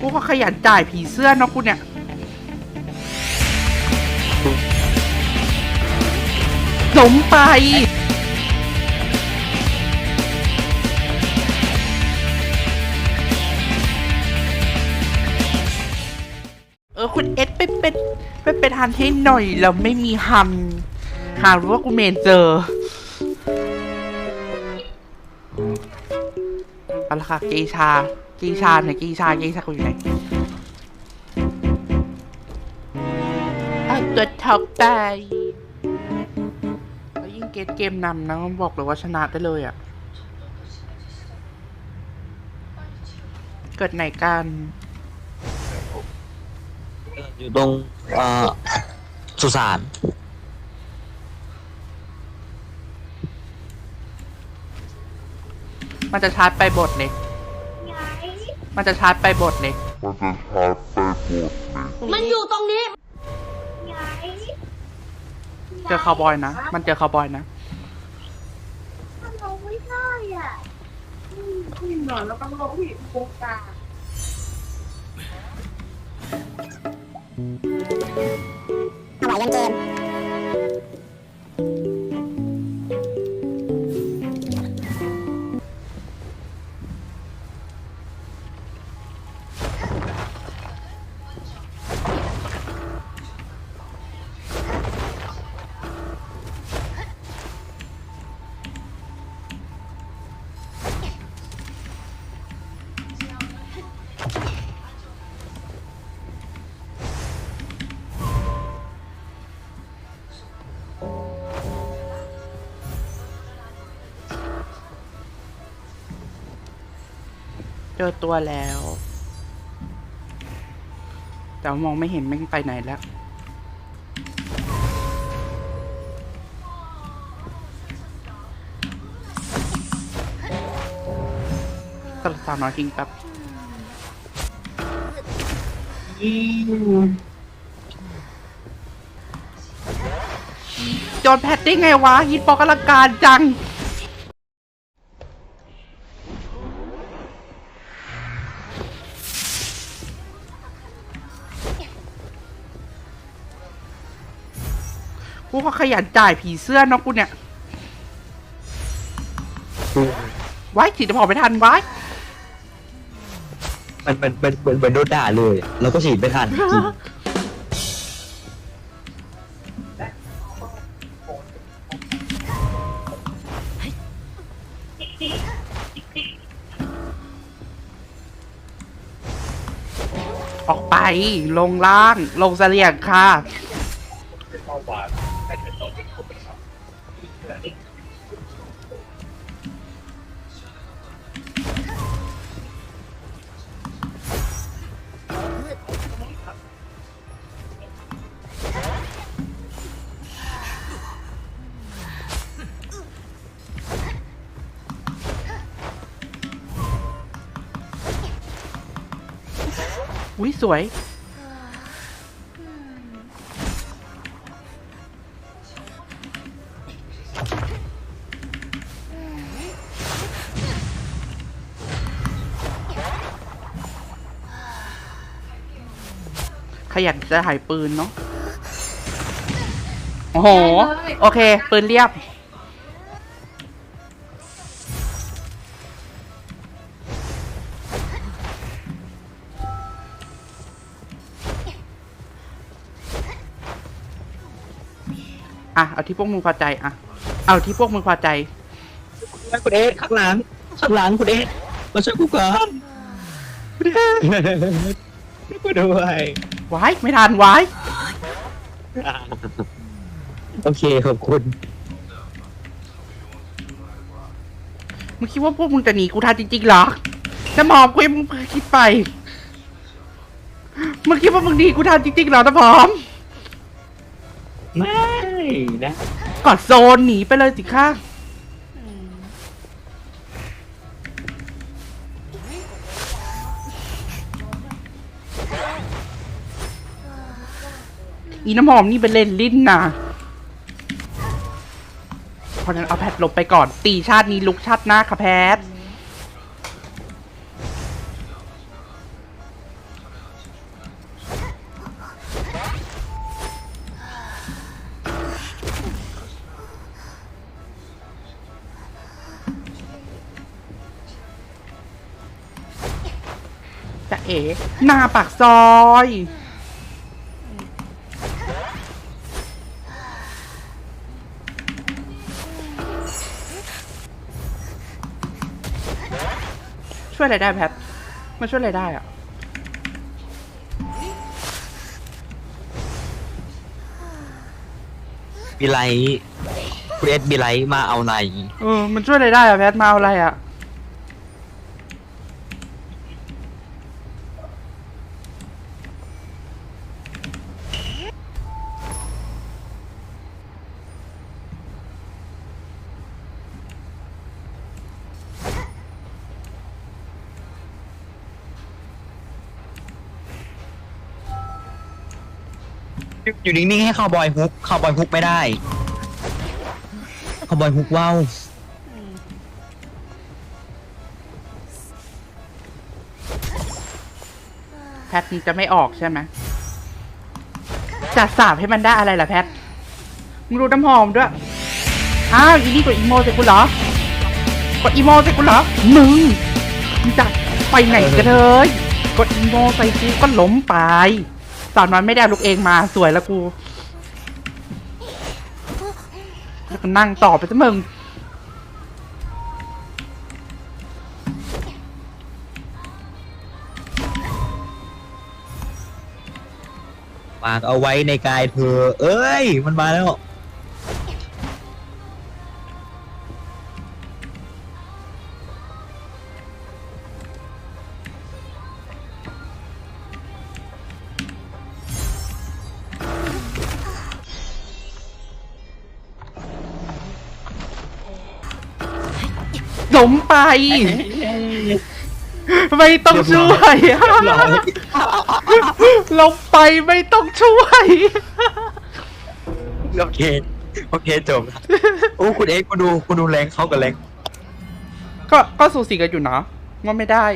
กูก็ขยันจ่ายผีเสื้อเนาะกูเนี่ยสมไปเออคุณเอสไปเป็นไปเป็นฮันให้หน่อยเราไม่มีฮันหารู้ว่ากูเมนเจอเอาละค่ะเกชา เกชาไหนเกชาเกชากูอยู่ไหนเอาตัวท็อปไปแล้วยิ่งเกตเกมนำนะบอกเลยว่าชนะได้เลยอะ่ะ เกิดไหนกันอยู่ตรงเอ่อสุสานมันจะชาร์จไปบทเล็ก มันจะชาร์จไปบทเล็กมันอยู่ตรงนี้เจอคาวบอยนะ มันเจอคาวบอยนะมันลงไม่ได้อะหนอนแล้วก็ลงที่โครงการอร่อยยังเกิน จอตัวแล้ว แต่ว่ามองไม่เห็นแม่งไปไหนแล้วตลาดสาวน้อยจริงแบบโดนแพทได้ไงวะฮิตปอกลังการจัง กูก็ขยันจ่ายผีเสื้อเนาะกูเนี่ยไว้ฉีดจะพอไม่ทันไว้มันมันเป็นเป็นเป็นโดนด่าเลย เราก็ฉีดไม่ทันจริงออกไป ลงล่าง ลงเสลียงค่ะ อุ้ยสวย ขยันจะหายปืนเนาะ โอ้โห โอเค ปืนเรียบ อะเอาที่พวกมึงพอใจอะเอาที่พวกมึงพอใจๆคุณเอสข้างหลังข้างหลังคุณเอสมาช่วยกูก่อนคุณเอสช่วยกูด้วยไว้ไม่ทันไว้โอเคขอบคุณมึงคิดว่าพวกมึงจะหนีกูทันจริงๆเหรอน้ำหอมกูยังมึงคิดไปมึงคิดว่ามึงหนีกูทันจริงๆเหรอน้ำหอมไม่ นะกอดโซนหนีไปเลยสิค่ะอีน้ำหอมนี่เป็นเล่นลิ้นนะเพราะฉะนั้นเอาแพทลบไปก่อน ตีชาตินี้ลุกชาติหน้าค่ะแพท เอ๋หน้าปากซอยช่วยอะไรได้แพทมันช่วยอะไรได้อะบีไลท์คุณเอสบีไลท์มาเอาไหน เออ มันช่วยอะไรได้อะแพทมาเอาอะไรอะ อยู่นิ่งๆให้คาวบอยฮุกคาวบอยฮุกไม่ได้คาวบอยฮุกว้าวแพทจะไม่ออกใช่ไหมจัดสาบให้มันได้อะไรล่ะแพทมึงดูน้ำหอมด้วย อ้าวอีนี่กดอีโมใส่กูเหรอกดอีโมใส่กูเหรอมึงมึงจะไปไหนกันเลยกดอีโมใส่กูก็ล้มไป สาวน้อยไม่ได้ลูกเองมาสวยแล้วกูแล้วก็นั่งต่อไปซะมึงฝากเอาไว้ในกายเธอ เอ้ย มันมาแล้ว มไป ไม่ต้องช่วยลงไปไม่ต้องช่วย โอเคโอเคจบละโอ้คุณเอ็กซ์คุณดูคุณดูแรงเขากับแรงก็ก็สูสีกันอยู่นะว่าไม่ได้